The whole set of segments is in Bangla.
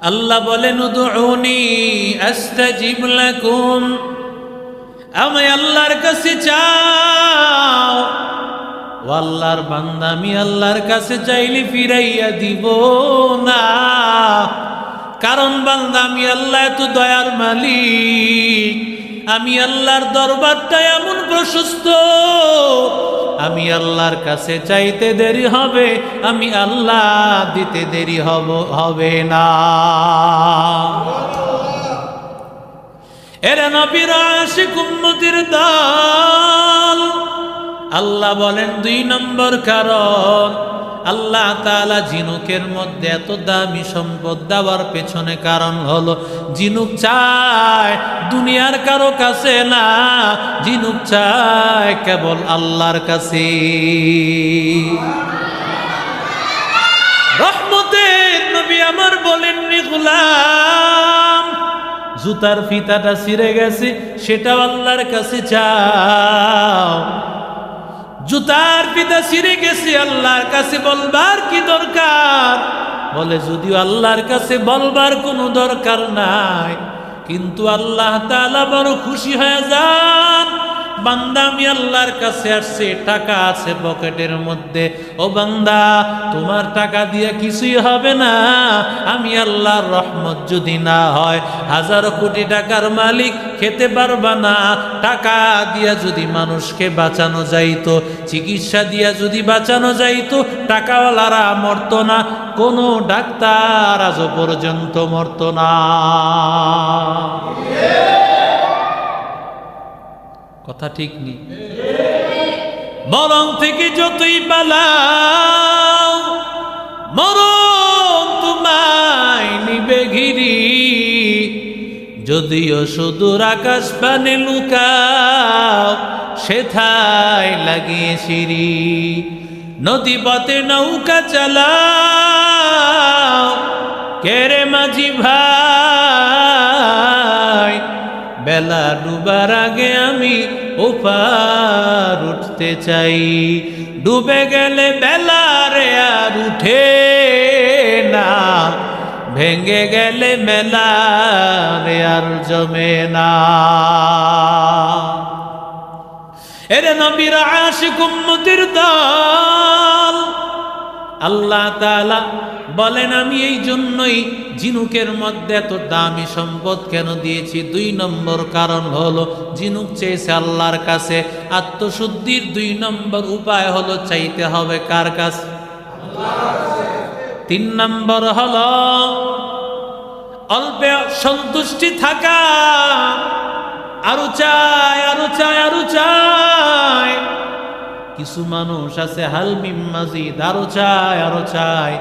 আল্লাহ বলেন আমি আল্লাহর কাছে চাও। ও আল্লাহর বান্দা, আমি আল্লাহর কাছে চাইলে ফিরাইয়া দিব না। কারণ বান্দা, আমি আল্লাহ এত দয়ার মালিক। আমি আল্লাহর দরবারটা এমন প্রশস্ত আমি আল্লাহর কাছে চাইতে দেরি হবে, আমি আল্লাহ দিতে দেরি হব, হবে না। এরা নবীর আশিক উম্মতির দল, আল্লাহ বলেন দুই নম্বর কারণ আল্লাহ তাআলা জিনুকের মধ্যে এত দামি সম্পদ দেওয়ার পেছনে কারণ হলো, জিনুক চায় দুনিয়ার কারও কাছে না, জিনুক চায় কেবল আল্লাহর কাছে। রহমতের নবী আমার বলেননি, গুলাম, জুতার ফিতাটা ছিঁড়ে গেছে, সেটাও আল্লাহর কাছে চাও। জুতার পিতা ছিঁড়ে গেছে, আল্লাহর কাছে বলবার কি দরকার? বলে, যদিও আল্লাহর কাছে বলবার কোনো দরকার নাই, কিন্তু আল্লাহ তালা বড় খুশি হয়ে যান। বান্দা, আমি আল্লাহর কাছে আসছে, টাকা আছে পকেটের মধ্যে। ও বান্দা, তোমার টাকা দিয়ে কিছুই হবে না। আমি আল্লাহর রহমত যদি না হয়, হাজারো কোটি টাকার মালিক খেতে পারবা না। টাকা দিয়া যদি মানুষকে বাঁচানো যাইতো, চিকিৎসা দিয়া যদি বাঁচানো যাইতো, টাকাওয়ালারা মরত না, কোনো ডাক্তার আজও পর্যন্ত মরত না। কথা ঠিক নেই। মরণ থেকে যতই পালাও, মরণ তোমায় নিবে ঘিরি। যদিও সুদূর আকাশ পানে লুকাও, সেথায় লাগিয়ে সিঁড়ি। নদী পথে নৌকা চালাও, কেরে মাঝি ভাই বেলা ডুবার আগে আমি ওপার উঠতে চাই। ডুবে গেলে বেলা রে আর উঠে না। ভেঙে গেলে মেলা রে আর জমে না। এরে নবীর আশিক উম্মতির দল, আল্লাহ তাআলা বলেন, আমি এই জন্যই জিনুকের মধ্যে এত দামি সম্পদ কেন দিয়েছি? দুই নম্বর কারণ হলো, জিনুক চেয়েছে আল্লাহর কাছে। আত্মশুদ্ধির দুই নম্বর উপায় হলো, চাইতে হবে কার কাছে? তিন নম্বর হলো, অল্পে সন্তুষ্টি থাকা। আরও চায় আরও চায় আরও চায়। কিছু মানুষ আছে হালমিম মাজিদ আরও চায় আরও চায়।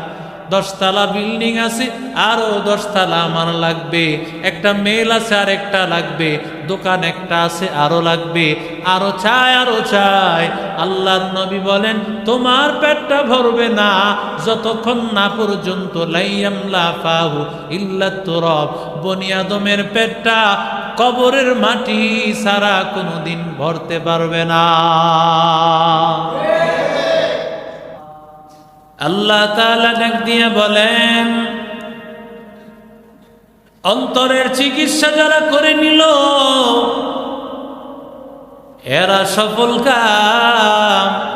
দশতলা বিল্ডিং আছে আরও দশতলা আমার লাগবে। একটা মেল আছে আর একটা লাগবে। দোকান একটা আছে আরও লাগবে। আরও চাই আরও চাই। আল্লাহর নবী বলেন, তোমার পেটটা ভরবে না। যতক্ষণ না পর্যন্ত লাইয়ামলা ফাহু ইল্লা তুরব। বনি আদমের পেটটা কবরের মাটি সারা কোনোদিন ভরতে পারবে না। আল্লাহ তাআলা ডাক দিয়ে বলেন, অন্তরের চিকিৎসা যারা করে নিল, এরা সফল কাম।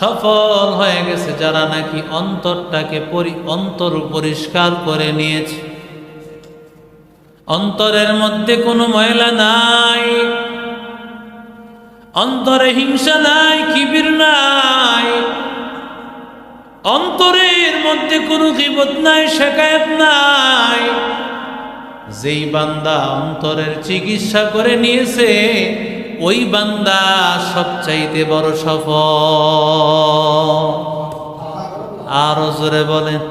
সফল হয়ে গেছে যারা নাকি অন্তরটাকে অন্তর পরিষ্কার করে নিয়েছে। অন্তরের মধ্যে কোনো ময়লা নাই। অন্তরে হিংসা নাই কিবির নাই। অন্তরের মধ্যে কোনো গিবত নাই, শেখায়ত নাই। যেই বান্দা অন্তরের চিকিৎসা করে নিয়েছে, ওই বান্দা সবচাইতে বড় সফল। আরও জোরে বলেন।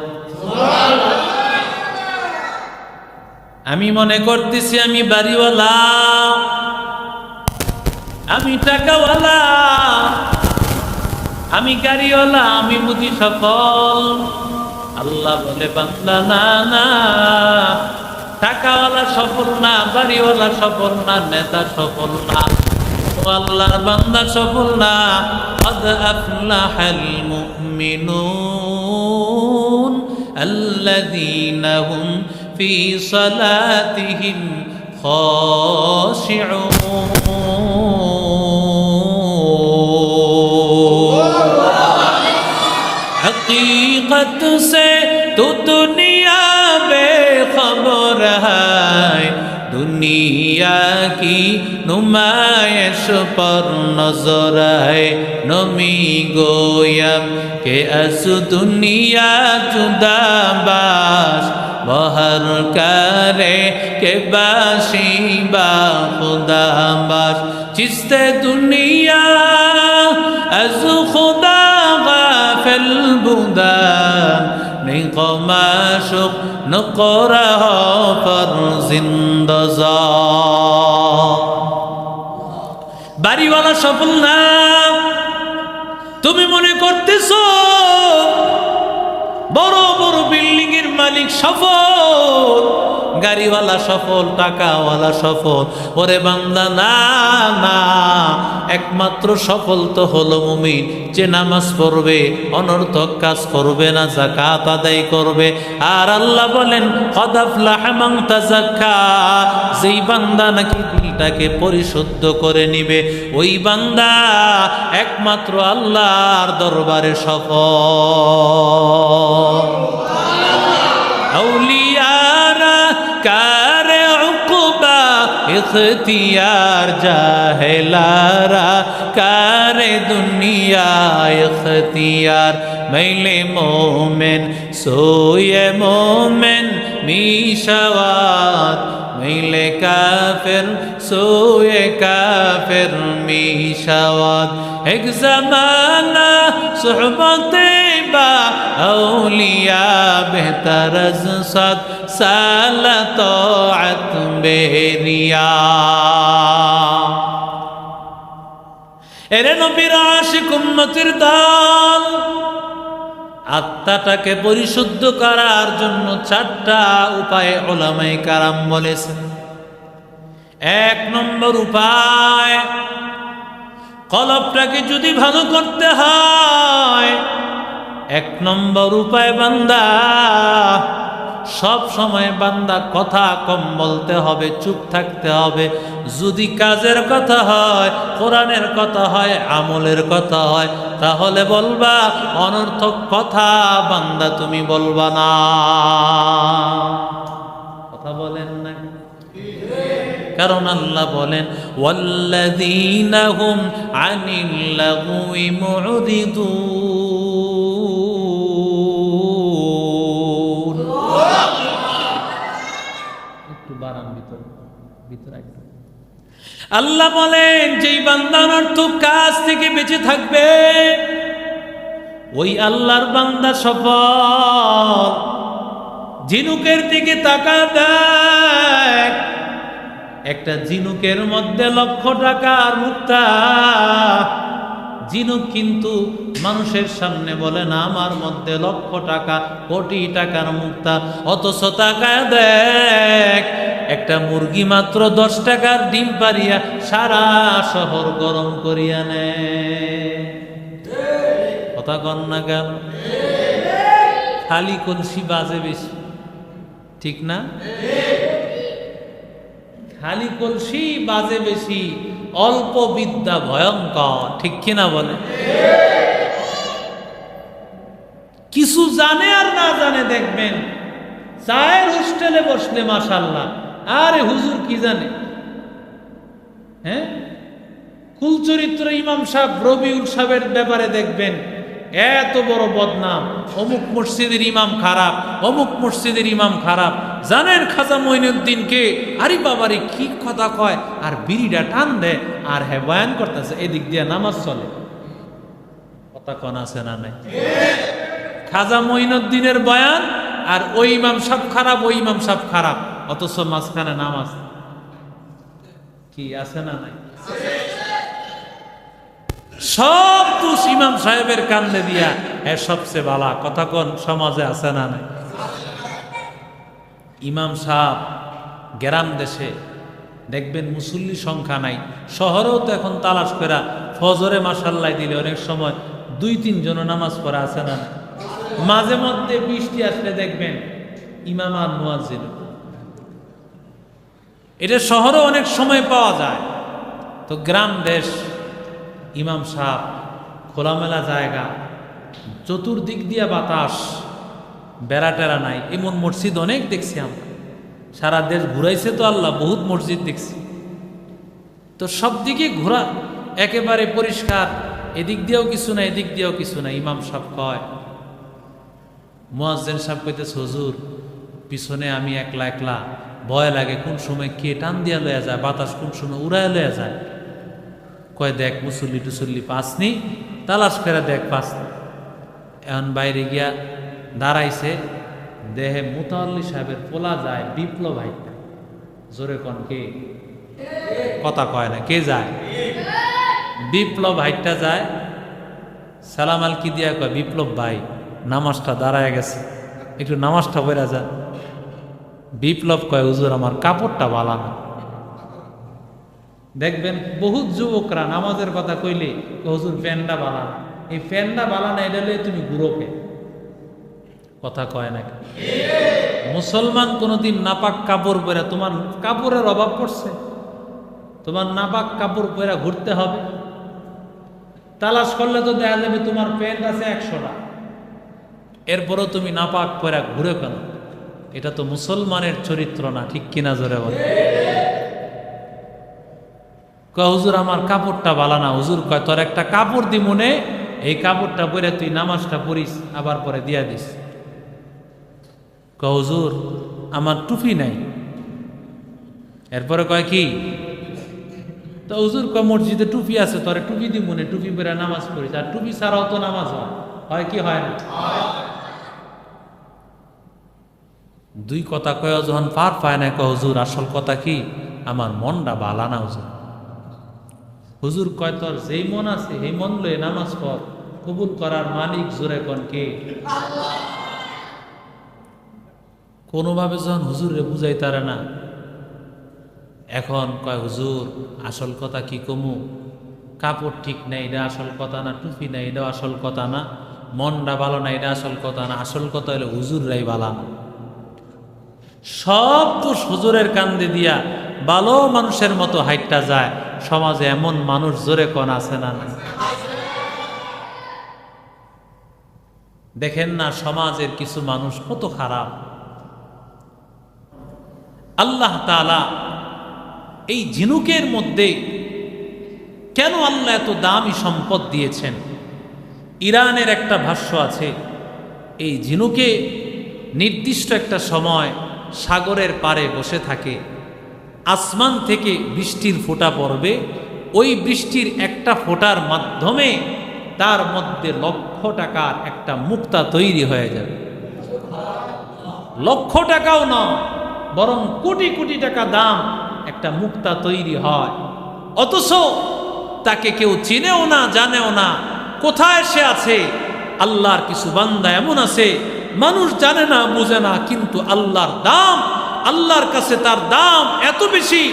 আমি মনে করতেছি আমি বাড়িওয়ালা। আমি টাকাওয়ালা। আমি গাড়িওয়ালা আমি বুঝি সফল আল্লাহ বলে বান্দা না না টাকাওয়ালা সফল না বাড়িওয়ালা সফল না নেতা সফল না ও আল্লাহর বান্দা সফল না قد أفلح المؤمنون الذين هم في صلاتهم خاشعون حقیقت سے تو دنیا بے خبر ہے دنیا کی نمائش پر نظر ہے نمی گویم کہ از دنیا جدا باش بہر کرے کہ باشی با خدا باش جس دنیا از خدا غافل بودن نیق و معشوق نقره ها فرزندزا বাড়িওয়ালা সফল না তুমি کرتی سو বড় বড় বিল্ডিং এর মালিক সফল, গাড়িওয়ালা সফল, টাকাওয়ালা সফল। ওরে বান্দা, না না, একমাত্র সফল তো হলো মুমিন। যে নামাজ পড়বে, অনর্থক কাজ করবে না জাকাত আদায় করবে। আর আল্লাহ বলেন যেই বান্দা নাকি দিলটাকে পরিশুদ্ধ করে নিবে, ওই বান্দা একমাত্র আল্লাহর দরবারে সফল। আউলিয়ারা কারে উকুবা ইখতিয়ার জাহেলারা কারে দুনিয়া ইখতিয়ার মাইলে মোমেন সোয়ে মোমেন মিশাওয়াত মিলে কাফের সোয়ে কাফের মিশাওয়াত এক জমানা সোহবতে বা আউলিয়া বেহতর از صد سال طاعت বেরিয়া এরে নবীর আশিক উম্মতির দল আত্মাটাকে পরিশুদ্ধ করার জন্য চারটা উপায় ওলামাই কারাম বলেছেন এক নম্বর উপায় কলবটাকে যদি ভালো করতে হয় এক নম্বর উপায় বান্দা, সব সময় বান্দা কথা কম বলতে হবে, চুপ থাকতে হবে। যদি কাজের কথা হয়, কোরআনের কথা হয়, আমলের কথা হয়, তাহলে বলবা, অনর্থক কথা বান্দা তুমি বলবা না। কথা বলেন না কারণ আল্লাহ বলেন, ওয়াল্লাযীনা হুম আনিল লাগwi মুরিদুন। ভিতর একটু আল্লাহ বলেন, যেই বান্দার অর্থ কাজ থেকে বেঁচে থাকবে, ওই আল্লাহর বান্দা সফল। ঝিনুকের দিকে তাকা দেখ, একটা ঝিনুকের মধ্যে লক্ষ টাকার মুক্তা। ঝিনুক কিন্তু মানুষের সামনে বলে না, আমার মধ্যে লক্ষ টাকা, কোটি টাকার মুক্তা। অথচ টাকা দেখ, একটা মুরগি মাত্র দশ টাকার ডিম পারিয়া সারা শহর গরম করিয়া নে। কথা কন না কেন? খালি কলসি বাজে বেশি, ঠিক না? খালি কলসি বাজে বেশি। অল্প বিদ্যা ভয়ঙ্কর, ঠিক কিনা বলে? কিছু জানে আর না জানে দেখবেন, চায়ের হোস্টেলে বসলে মাসাল্লাহ আরে হুজুর কি জানে? হ্যাঁ? কুলচরিত্র ইমাম সাহেব রবিউল সাহেবের ব্যাপারে দেখবেন এত বড় বদনাম। অমুক মসজিদের ইমাম খারাপ, অমুক মসজিদের ইমাম খারাপ। জানেন খাজা মঈনুদ্দিনকে আরে বাবারে, কি কথা কয়? আর বিড়িটা টান দেয় আর হ্যাঁ বয়ান করতেছে, এদিক দিয়ে নামাজ চলে। কথা কন আছে না নাই? খাজা মঈনুদ্দিনের বয়ান, আর ওই ইমাম সব খারাপ, ওই ইমাম সব খারাপ। অথচ মাঝখানে নামাজ। কি আছে না নাই? সব দোষ ইমাম সাহেবের কান্দে দিয়া, এ সবচেয়ে বালা, কথা কোন, সমাজে আছে না নাই? ইমাম সাহেব গ্রাম দেশে, দেখবেন মুসল্লি সংখ্যা নাই, শহরেও তো এখন তালাশ করা ফজরে মাসাল্লাই দিলে অনেক সময় দুই তিনজন নামাজ পড়া আছে না মাঝে মধ্যে বৃষ্টি আসলে দেখবেন ইমাম আর মুয়াজ্জিন। এটা শহরে অনেক সময় পাওয়া যায়। তো গ্রাম দেশ ইমাম সাহ খোলামেলা জায়গা, চতুর্দিক দিয়া বাতাস, বেড়া টেরা নাই, এমন মসজিদ অনেক দেখছি আমরা। সারা দেশ ঘুরাইছে তো আল্লাহ, বহুত মসজিদ দেখছি। তো সব দিকে ঘোরা, একেবারে পরিষ্কার, এদিক দিয়েও কিছু না এদিক দিয়েও কিছু না ইমাম সাহ কয়, মোয়াজ্জেন সাহেব কইতেছে, হুজুর, পিছনে আমি একলা একলা, ভয় লাগে কোন সময় কে টান দিয়া লয়া যায়, বাতাস কোন সময় উড়ায় লয়া যায়। কয় দেখ মুসল্লি টুসল্লি পাসনি, তালাশ ফেরা দেখ পাসনি এখন বাইরে গিয়া দাঁড়াইছে, দেহে মুতাল্লি সাহেবের পোলা যায়, বিপ্লব ভাইটা জোরে কন কে? কথা কয় না, কে যায়? বিপ্লব হাইটটা যায়, সালাম আল কি দিয়া কয়, বিপ্লব ভাই, নামাজটা দাঁড়ায় গেছে, একটু নামাজটা বেরা যান বিপ্লব কয়, হুজুর, আমার কাপড়টা বালানো দেখবেন বহুত যুবকরা নামাজের কথা কইলে হুজুর প্যান্ডা বালানা এই প্যান্ডা বালানা এটা লইয়ে তুমি গুরোকে কথা কয় না মুসলমান কোনোদিন নাপাক কাপড় পরে তোমার কাপড়ের অভাব পড়ছে? তোমার নাপাক কাপড় পরে ঘুরতে হবে? তালাশ করলে তো দেখা যাবে তোমার প্যান্ট আছে একশোটা এরপরও তুমি নাপাক পরে ঘুরে কেন এটা তো মুসলমানের চরিত্র না, ঠিক কিনা জোরে বলে? কয়, হুজুর, আমার কাপড়টা বালা না। হুজুর কয়, তোর একটা কাপড় দি মনে, এই কাপড়টা পরে তুই নামাজটা পড়িস, আবার পরে দিয়া দিস। কয়, হুজুর, আমার টুপি নাই। এরপরে কয়, কি? তো হুজুর কয়, মসজিদে টুপি আছে, তোরে টুপি দি মনে, টুপি পরে নামাজ পড়িস। আর টুপি ছাড়াও তো নামাজ হয়। হয় কি হয় না? দুই কথা কয় যখন পার পায় না কয়, হুজুর, আসল কথা কি? আমার মনটা বালা না, হুজুর। হুজুর কয়, তোর যেই মন আছে, সেই মন লয়ে নামাজ পড়। কবুল করার মালিক জোরে কন কে? কোনোভাবে যখন হুজুরে বুঝাই তারে না, এখন কয়, হুজুর, আসল কথা কি কমু? কাপড় ঠিক নাই, এটা আসল কথা না? টুপি নাই এটা আসল কথা না? মনটা ভালো না, এটা আসল কথা না? আসল কথা হলো হুজুররাই বালা না। সব তো হুজুরের কান্দে দিয়া ভালো মানুষের মতো হাইটটা যায়। সমাজে এমন মানুষ জোরে কন আছে না দেখেন না সমাজের কিছু মানুষ কত খারাপ। আল্লাহ তালা এই ঝিনুকের মধ্যে কেন আল্লাহ এত দামি সম্পদ দিয়েছেন? ইরানের একটা ভাষ্য আছে, এই ঝিনুকে নির্দিষ্ট একটা সময় সাগরের পারে বসে থাকে। আসমান থেকে বৃষ্টির ফোঁটা পড়বে, ওই বৃষ্টির একটা ফোঁটার মাধ্যমে তার মধ্যে লক্ষ টাকার একটা মুক্তা তৈরি হয়ে যাবে। লক্ষ টাকাও নয়, বরং কোটি কোটি টাকা দাম একটা মুক্তা তৈরি হয়। অথচ তাকে কেউ চিনেও না, জানেও না কোথায় সে আছে। আল্লাহর কিছু বান্দা এমন আছে, মানুষ জানে না, বুঝে না, কিন্তু আল্লাহর দাম আল্লাহর কাছে তার দাম এত বেশি।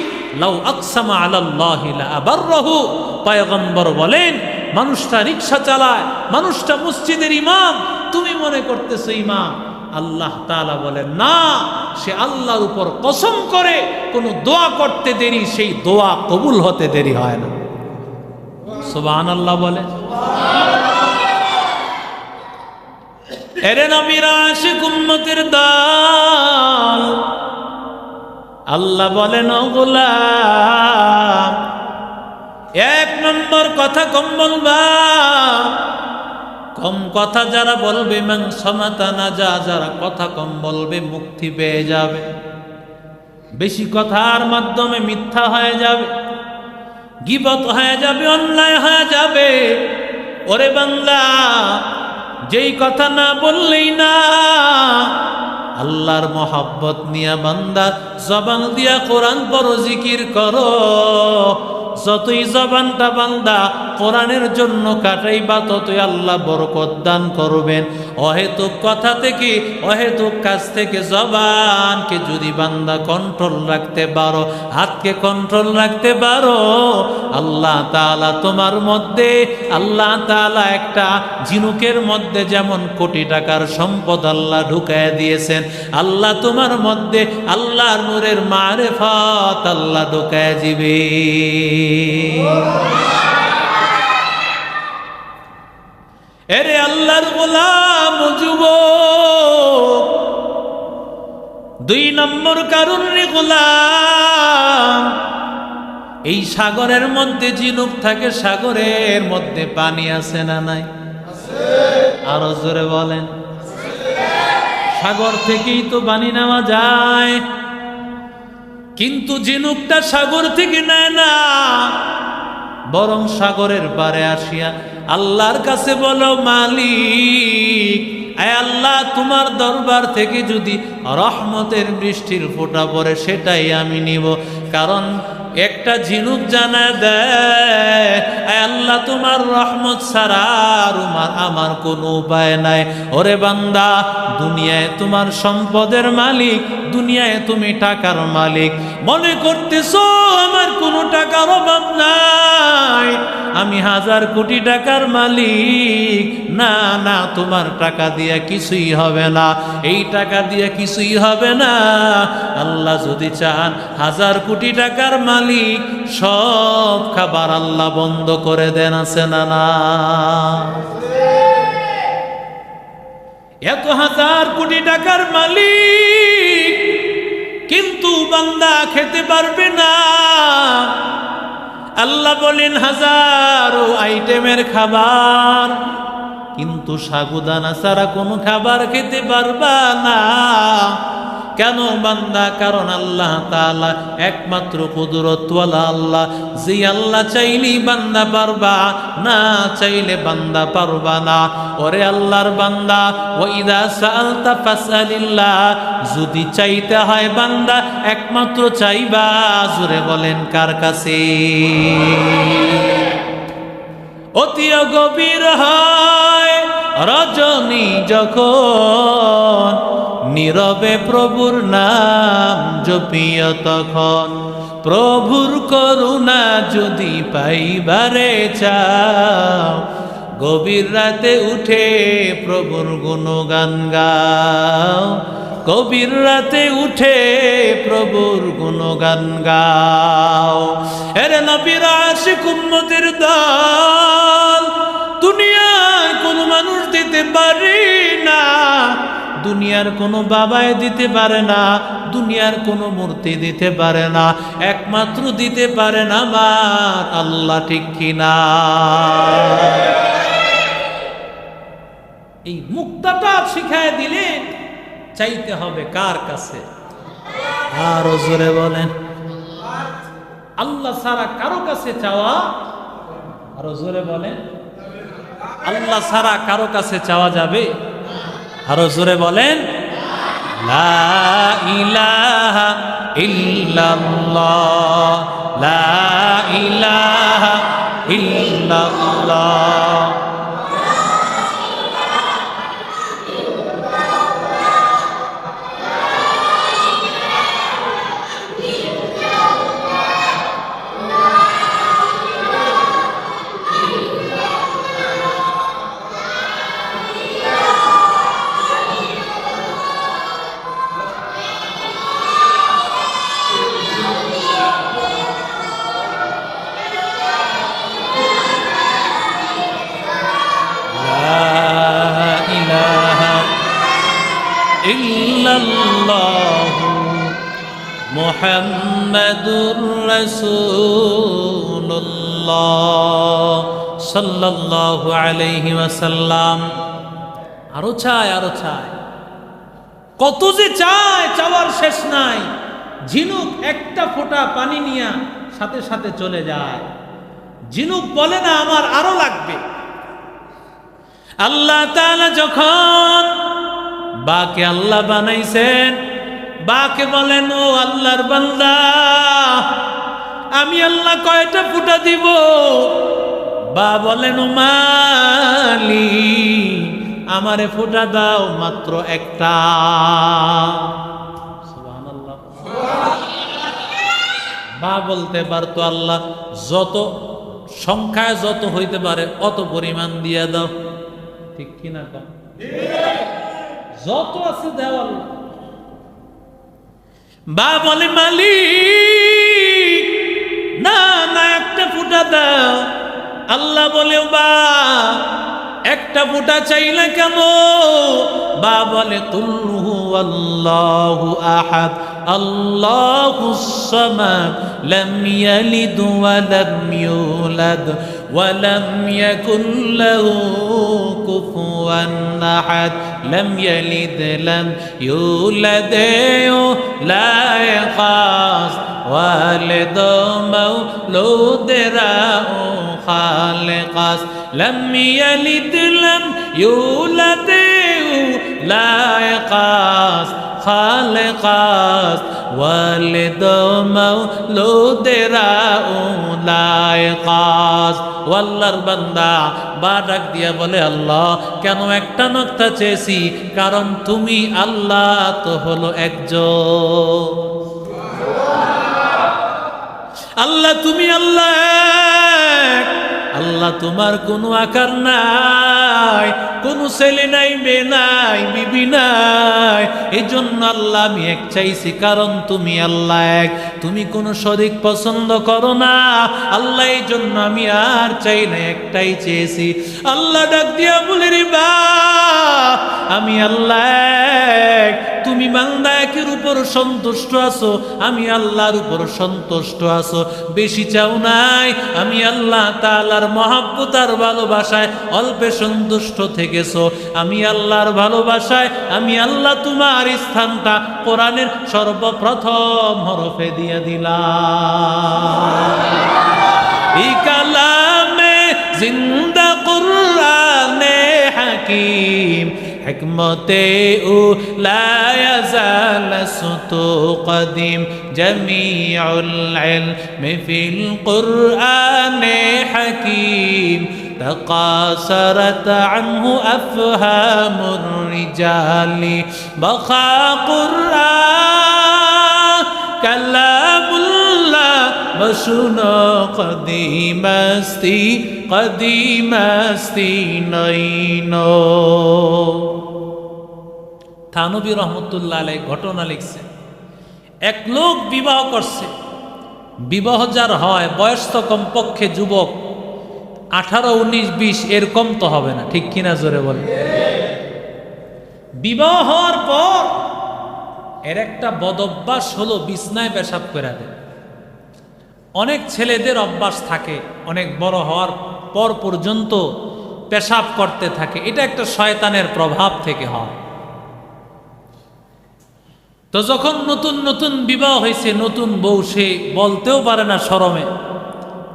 লাউ আকসামা আলাল্লাহি লাআবাররাহু। পয়গম্বর বলেন, মানুষটা রিক্সা চালায়, মানুষটা মসজিদের ইমাম। তুমি মনে করতেছো ইমাম? আল্লাহ তাআলা বলেন, না, সে আল্লাহর উপর কসম করে কোনো দোয়া করতে দেরি, সেই দোয়া কবুল হতে দেরি হয় না। সুবহানাল্লাহ বলে এরে নবীরা আশিক উম্মতের দাল আল্লাহ বলেন গোলাম, এক নম্বর কথা কম বলবা। কম কথা যারা বলবে মাং সমাতানা যা, যারা কথা কম বলবে, মুক্তি পেয়ে যাবে। বেশি কথার মাধ্যমে মিথ্যা হয়ে যাবে, গিবত হয়ে যাবে, অন্যায় হয়ে যাবে। ওরে বাংলা, যেই কথা না বললেই না আল্লাহর মোহাব্বত নিয়া বান্দা জবান দিয়া কোরআন পর জিকির করো। যতই জবানটা বান্দা কোরআনের জন্য কাটাইবা, ততই আল্লাহ বরকত দান করবেন। অহেতুক কথা থেকে, অহেতুক কাজ থেকে জবানকে যদি বান্দা কন্ট্রোল রাখতে পারো, হাতকে কন্ট্রোল রাখতে পারো, আল্লাহ তাআলা তোমার মধ্যে, আল্লাহ তাআলা একটা ঝিনুকের মধ্যে যেমন কোটি টাকার সম্পদ আল্লাহ ঢুকায় দিয়েছেন, আল্লাহ তোমার মধ্যে আল্লাহর নূরের মারেফত আল্লাহ ঢুকায় দিবে। এরে আল্লাহর গোলাম যুবক, দুই নম্বর কারণ রে গোলাম? এই সাগরের মধ্যে ঝিনুক থাকে, সাগরের মধ্যে পানি আছে না নাই? আরও জোরে বলেন। সাগর থেকেই তো পানি নেওয়া যায়। কিন্তু ঝিনুকটা সাগর থেকে নেয় না, বরং সাগরের পারে আসিয়া আল্লাহর কাছে বলো, মালিক আল্লাহ, তোমার দরবার থেকে যদি রহমতের বৃষ্টির ফোটা পড়ে, সেটাই আমি নিব। কারণ একটা ঝিনুক জানা দেয় আল্লাহ, তোমার রহমত ছাড়া আর আমার কোনো উপায় নাই। ওরে বান্দা, দুনিয়ায় তোমার সম্পদের মালিক, দুনিয়ায় তুমি টাকার মালিক। মনে করতেছ, আমার কোনো টাকার অভাব নাই। আমি হাজার কোটি টাকার মালিক। না না, তোমার টাকা দিয়ে কিছুই হবে না। এই টাকা দিয়ে কিছুই হবে না। আল্লাহ যদি চান হাজার কোটি টাকার মালিক, সব খাবার আল্লাহ বন্ধ করে দেন, আছে না না? এত হাজার কোটি টাকার মালিক, কিন্তু বান্দা খেতে পারবে না। আল্লাহ বলেন হাজারো আইটেমের খাবার কিন্তু সাগুদানা ছাড়া কোনো খাবার খেতে পারবা না। কেন বান্দা? কারণ আল্লাহ তাআলা একমাত্র কুদরতওয়ালা আল্লাহ। যে আল্লাহ চাইলেই বান্দা পারবা, না চাইলে বান্দা পারবা না। ওরে আল্লাহর বান্দা, ওয়াইদা সাআলতা ফাসআলিল্লাহ। যদি চাইতে হয় বান্দা, একমাত্র চাইবা। জুরে বলেন, কার কাছে? অতি গভীর হয় রজনী যখন নীরবে প্রভুর নাম জপিয় তখন। প্রভুর করুণা যদি পাইবারে চাও, গভীর রাতে উঠে প্রভুর গুণগান গাও। কবির রাতে উঠে প্রভুর গুণগান গাও। এরে নবীর আশিক উম্মতের দল, দুনিয়ায় কোনো মানুষ দিতে পারে না। দুনিয়ার কোনো বাবায় দিতে পারে না, দুনিয়ার কোনো মূর্তি দিতে পারে না, একমাত্র দিতে পারে না আমার আল্লাহ, ঠিক কিনা এই মুক্তাটা শিখায় দিলে চাইতে হবে কার কাছে? আরও জোরে বলেন। আল্লাহ ছাড়া কারও কাছে চাওয়া, আরও জোরে বলেন। আল্লাহ ছাড়া কারও কাছে চাওয়া যাবে? আরও জোরে বলেন লা ইলাহা ইল্লাল্লাহ লা ইলাহা ইল্লাল্লাহ মুহাম্মাদুর রাসূলুল্লাহ সাল্লাল্লাহু আলাইহি ওয়াসাল্লাম। আরও চায় আরও চায়। কত যে চায়, চাওয়ার শেষ নাই। ঝিনুক একটা ফোঁটা পানি নিয়ে সাথে সাথে চলে যায়। ঝিনুক বলে না, আমার আরও লাগবে। আল্লাহ তাআলা যখন বাকে আল্লাহ বানাইছেন। বাকে বলেন, ও আল্লাহর বান্দা, আমি আল্লাহ কয়টা ফুটা দিব? বা বলেন, ও মালি আমারে ফুটা দাও মাত্র একটা। বা বলতে পারতো আল্লাহ, যত সংখ্যায় যত হইতে পারে, অত পরিমাণ দিয়ে দাও। ঠিক কিনা কম যত আছে দেও বা বলে মালি না না, একটা ফুটা দাও। আল্লাহ বলে, বা, একটা ফুটা চাইলে কেন বা বলে কুল্লু আল্লাহু আহাদ। الله الصمد لم يلد ولم يولد ولم يكن له كفوا أحد. لم يلد لم يولد لا يخاص. والد مولود راء خالقاس لم يلد لم يولد لا يخاص. خالقاس والد مولود راء لا يقاس ওয়াল্লার বান্দা বা ডাক দিয়া বলে আল্লাহ কেন একটা নক্তা চেয়েছি কারণ তুমি আল্লাহ তো হলো একজন আল্লাহ তুমি আল্লাহ এক। আল্লাহ তোমার কোনো আকার নাই, কোনো ছেলে নাই, মেয়ে নাই, বিবি নাই। এই জন্য আল্লাহ আমি এক চাইছি, কারণ তুমি আল্লাহ এক। তুমি কোনো শরিক পছন্দ করো না। আল্লাহ এই জন্য আমি আর চাই না, একটাই চেয়েছি। আল্লাহ ডাক দিয়া বলে, রে বা, আমি আল্লাহ এক। তুমি বান্দা একের উপর সন্তুষ্ট আছো, আমি আল্লাহর উপর সন্তুষ্ট আছো। বেশি চাও নাই, আমি আল্লাহ তাআলার মহাব্বত আর ভালোবাসায় অল্পে সন্তুষ্ট থেকেছো আমি আল্লাহর ভালোবাসায় আমি আল্লাহ তোমার স্থানটা কোরআনের সর্বপ্রথম হরফে দিয়ে দিলাম এই কালামে জিন্দা কুরআনে হাকিম حكمته لا يزال صوت قديم جميع العلم في القرآن حكيم تقاصرت عنه أفهام الرجال بقى قرآن كلام الله بشنا قديم استي قديم استي نينو থানবী রহমতুল্লাহ আলাই ঘটনা লিখছে এক লোক বিবাহ করছে বিবাহ যার হয় বয়স তো কমপক্ষে যুবক আঠারো, উনিশ, বিশ, এরকম তো হবে না। ঠিক কিনা জোরে বলে বিবাহ হওয়ার পর এর একটা বদভ্যাস হলো বিছনায় পেশাব করে দেয়। অনেক ছেলেদের অভ্যাস থাকে, অনেক বড় হওয়ার পর পর্যন্ত পেশাব করতে থাকে। এটা একটা শয়তানের প্রভাব থেকে হয়। তো যখন নতুন নতুন বিবাহ হয়েছে, নতুন বউ, সে বলতেও পারে না সরমে।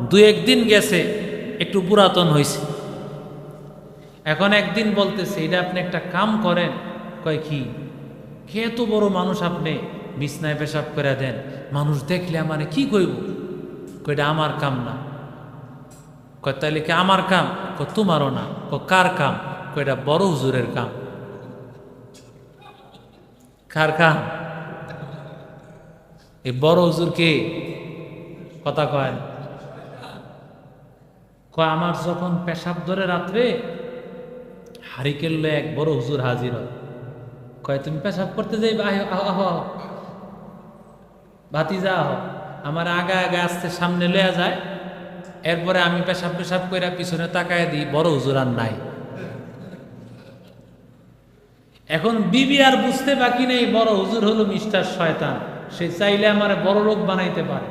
দু একদিন গেছে একটু পুরাতন হয়েছে এখন একদিন বলতেছে, এটা আপনি একটা কাম করেন। কয়, কি? কে এত বড় মানুষ আপনি? বিছনায় পেশাব করে দেন। মানুষ দেখলে আমার কি কইব? কইটা আমার কাম না। কয় তাহলে কি আমার কাম? ক তোমারও না। ক কার কাম? কয়টা বড় হুজুরের কাম। কার কাম? এই বড় হুজুর কে? কথা কয়। কয়, আমার যখন পেশাব ধরে রাত্রে হারিকেল এক বড় হুজুর হাজির হয়। কয়, তুমি পেশাব করতে যাই ভাতিজা, আহ, আমার আগা আগা আসতে সামনে লয়া যায়। এরপরে আমি পেশাব পেশাব কইরা পিছনে তাকায় দিই, বড় হুজুর আর নাই। এখন বিবি আর বুঝতে বাকি নেই, বড় হুজুর হলো মিস্টার শয়তান। সে চাইলে আমার বড় লোক বানাইতে পারে।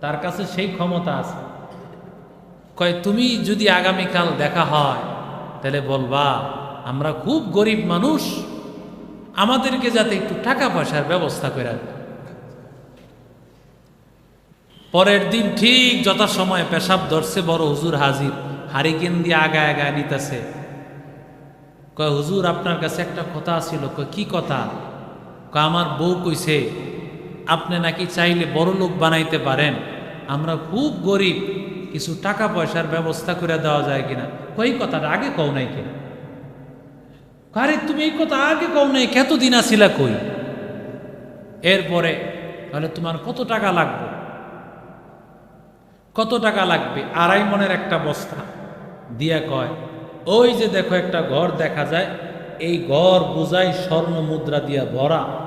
তার কাছে সেই ক্ষমতা আছে। কয়, তুমি যদি আগামীকাল দেখা হয়, তাহলে বলবা, আমরা খুব গরিব মানুষ, আমাদেরকে যাতে একটু টাকা পয়সার ব্যবস্থা করে দেয়। পরের দিন ঠিক যথাসময়ে পেশাব ধরছে বড় হুজুর হাজির, হারিকেন দিয়ে আগা আগা নিতেছে কয়, হুজুর, আপনার কাছে একটা কথা ছিল, কয়, কি কথা কয়, আমার বউ কইছে, আপনি নাকি চাইলে বড় লোক বানাইতে পারেন, আমরা খুব গরিব কিছু টাকা পয়সার ব্যবস্থা করে দেওয়া যায় কিনা? কই কথাটা? আগে কও নাই কিনা? আরে তুমি এই কথা আগে কও নাই কতদিন আসিলা কই? এরপরে, তাহলে তোমার কত টাকা লাগবে? কত টাকা লাগবে? আড়াই মনের একটা বস্তা। দিয়া কয়, ওই যে দেখো একটা ঘর দেখা যায়, এই ঘর বোঝাই স্বর্ণ মুদ্রা দিয়া ভরা।